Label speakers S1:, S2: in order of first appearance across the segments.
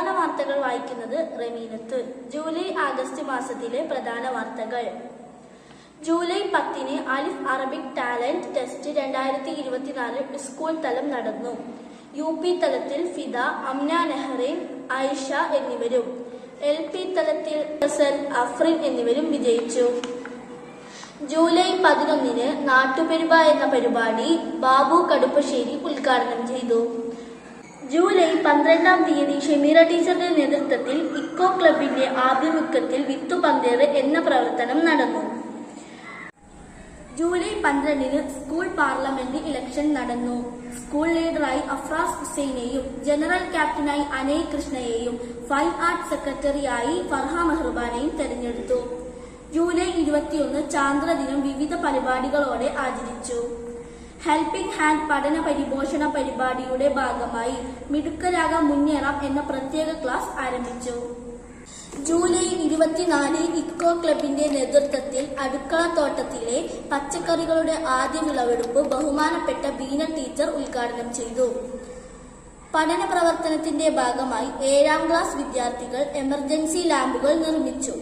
S1: പ്രധാന വാർത്തകൾ വായിക്കുന്നത് റമീനത്ത്. ജൂലൈ ആഗസ്റ്റ് മാസത്തിലെ പ്രധാന വാർത്തകൾ. ജൂലൈ പത്തിന് അലിഫ് അറബിക് ടാലന്റ് ടെസ്റ്റ് രണ്ടായിരത്തി ഇരുപത്തിനാല് സ്കൂൾ തലം നടന്നു. യു പി തലത്തിൽ ഫിദ അംന നെഹ്റിൻ ആയിഷ എന്നിവരും. എൽ പി തലത്തിൽ ഹസൻ അഫ്രിൻ എന്നിവരും വിജയിച്ചു. ജൂലൈ പതിനൊന്നിന് നാട്ടുപെരുമ എന്ന പരിപാടി ബാബു കടുപ്പശ്ശേരി ഉദ്ഘാടനം ചെയ്തു. ജൂലൈ പന്ത്രണ്ടാം തീയതി ഷമീറ ടീച്ചറുടെ നേതൃത്വത്തിൽ ഇക്കോ ക്ലബിന്റെ ആഭിമുഖ്യത്തിൽ വിത്തുപന്തേറ് എന്ന പ്രവർത്തനം നടന്നു. ജൂലൈ പന്ത്രണ്ടിന് സ്കൂൾ പാർലമെന്റ് ഇലക്ഷൻ നടന്നു. സ്കൂൾ ലീഡറായി അഫ്രാസ് ഹുസൈനെയും ജനറൽ ക്യാപ്റ്റനായി അനയ് കൃഷ്ണയെയും ഫൈൻ ആർട്ട് സെക്രട്ടറിയായി ഫർഹ മെഹ്റുബാനെയും തെരഞ്ഞെടുത്തു. ജൂലൈ ഇരുപത്തിയൊന്ന് ചാന്ദ്രദിനം വിവിധ പരിപാടികളോടെ ആചരിച്ചു. ഹെൽപ്പിംഗ് ഹാൻഡ് പഠന പരിപോഷണ പരിപാടിയുടെ ഭാഗമായി മിടുക്കരാകാൻ മുന്നേറാം എന്ന പ്രത്യേക ക്ലാസ് ആരംഭിച്ചു. ജൂലൈ ഇരുപത്തിനാല് ഇക്കോ ക്ലബിന്റെ നേതൃത്വത്തിൽ അടുക്കളത്തോട്ടത്തിലെ പച്ചക്കറികളുടെ ആദ്യ വിളവെടുപ്പ് ബഹുമാനപ്പെട്ട ബീന ടീച്ചർ ഉദ്ഘാടനം ചെയ്തു. പഠന പ്രവർത്തനത്തിന്റെ ഭാഗമായി ഏഴാം ക്ലാസ് വിദ്യാർത്ഥികൾ എമർജൻസി ലാമ്പുകൾ നിർമ്മിച്ചു.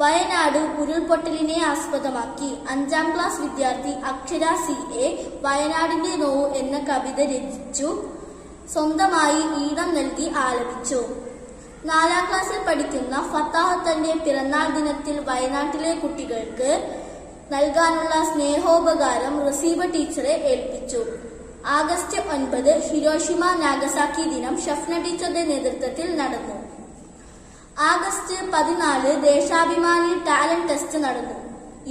S1: വയനാട് ഉരുൾപൊട്ടലിനെ ആസ്പദമാക്കി അഞ്ചാം ക്ലാസ് വിദ്യാർത്ഥി അക്ഷര സി എ വയനാടിന്റെ നോവ് എന്ന കവിത രചിച്ചു. സ്വന്തമായി ഈണം നൽകി ആലപിച്ചു. നാലാം ക്ലാസ്സിൽ പഠിക്കുന്ന ഫത്താഹത്തന്റെ പിറന്നാൾ ദിനത്തിൽ വയനാട്ടിലെ കുട്ടികൾക്ക് നൽകാനുള്ള സ്നേഹോപകാരം റസീബ ടീച്ചറെ ഏൽപ്പിച്ചു. ആഗസ്റ്റ് ഒൻപത് ഹിരോഷിമ നാഗസാക്കി ദിനം ഷഫ്ന ടീച്ചറുടെ നേതൃത്വത്തിൽ നടന്നു. ആഗസ്റ്റ് പതിനാല് ദേശാഭിമാനി ടാലന്റ് ടെസ്റ്റ് നടന്നു.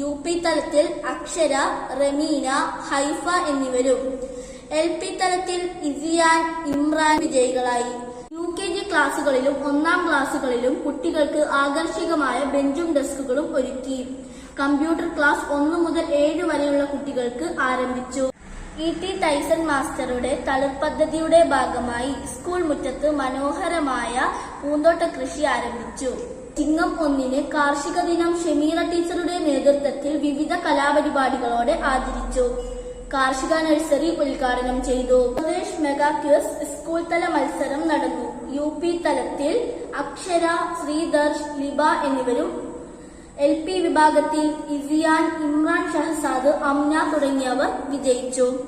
S1: യു പി തലത്തിൽ അക്ഷര റമീന ഹൈഫ എന്നിവരും. എൽ പി തലത്തിൽ ഇസിയാൻ ഇമ്രാൻ വിജയികളായി. യു കെ ജി ക്ലാസുകളിലും ഒന്നാം ക്ലാസുകളിലും കുട്ടികൾക്ക് ആകർഷകമായ ബെഞ്ചും ഡെസ്കുകളും ഒരുക്കി. കമ്പ്യൂട്ടർ ക്ലാസ് ഒന്നു മുതൽ ഏഴ് വരെയുള്ള കുട്ടികൾക്ക് ആരംഭിച്ചു. ഇ ടി ടൈസൺ മാസ്റ്ററുടെ തളിർപദ്ധതിയുടെ ഭാഗമായി സ്കൂൾ മുറ്റത്ത് മനോഹരമായ പൂന്തോട്ട കൃഷി ആരംഭിച്ചു. ചിങ്ങം ഒന്നിന് കാർഷിക ദിനം ഷെമീറ ടീച്ചറുടെ നേതൃത്വത്തിൽ വിവിധ കലാപരിപാടികളോടെ ആചരിച്ചു കാർഷിക നഴ്സറി ഉദ്ഘാടനം ചെയ്തു. പ്രദേശ് മെഗാ ക്യൂസ് സ്കൂൾ തല മത്സരം നടന്നു. യു പി തലത്തിൽ അക്ഷര ശ്രീദർശ് ലിബ എന്നിവരും എൽ പി വിഭാഗത്തിൽ ഇസിയാൻ ഇമ്രാൻ ഷഹസാദ് അമ്ന തുടങ്ങിയവർ വിജയിച്ചു.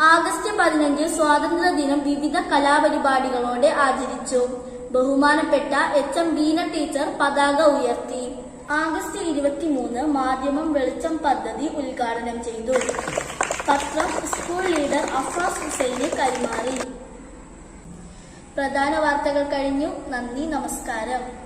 S1: ആഗസ്റ്റ് പതിനഞ്ച് സ്വാതന്ത്ര്യദിനം വിവിധ കലാപരിപാടികളോടെ ആചരിച്ചു. ബഹുമാനപ്പെട്ട എച്ച് എം ബീന ടീച്ചർ പതാക ഉയർത്തി. ആഗസ്റ്റ് ഇരുപത്തിമൂന്ന് മാധ്യമം വെളിച്ചം പദ്ധതി ഉദ്ഘാടനം ചെയ്തു. പത്രം സ്കൂൾ ലീഡർ അഫ്രാസ് ഹുസൈന് കൈമാറി. പ്രധാന വാർത്തകൾ കഴിഞ്ഞു. നന്ദി നമസ്കാരം.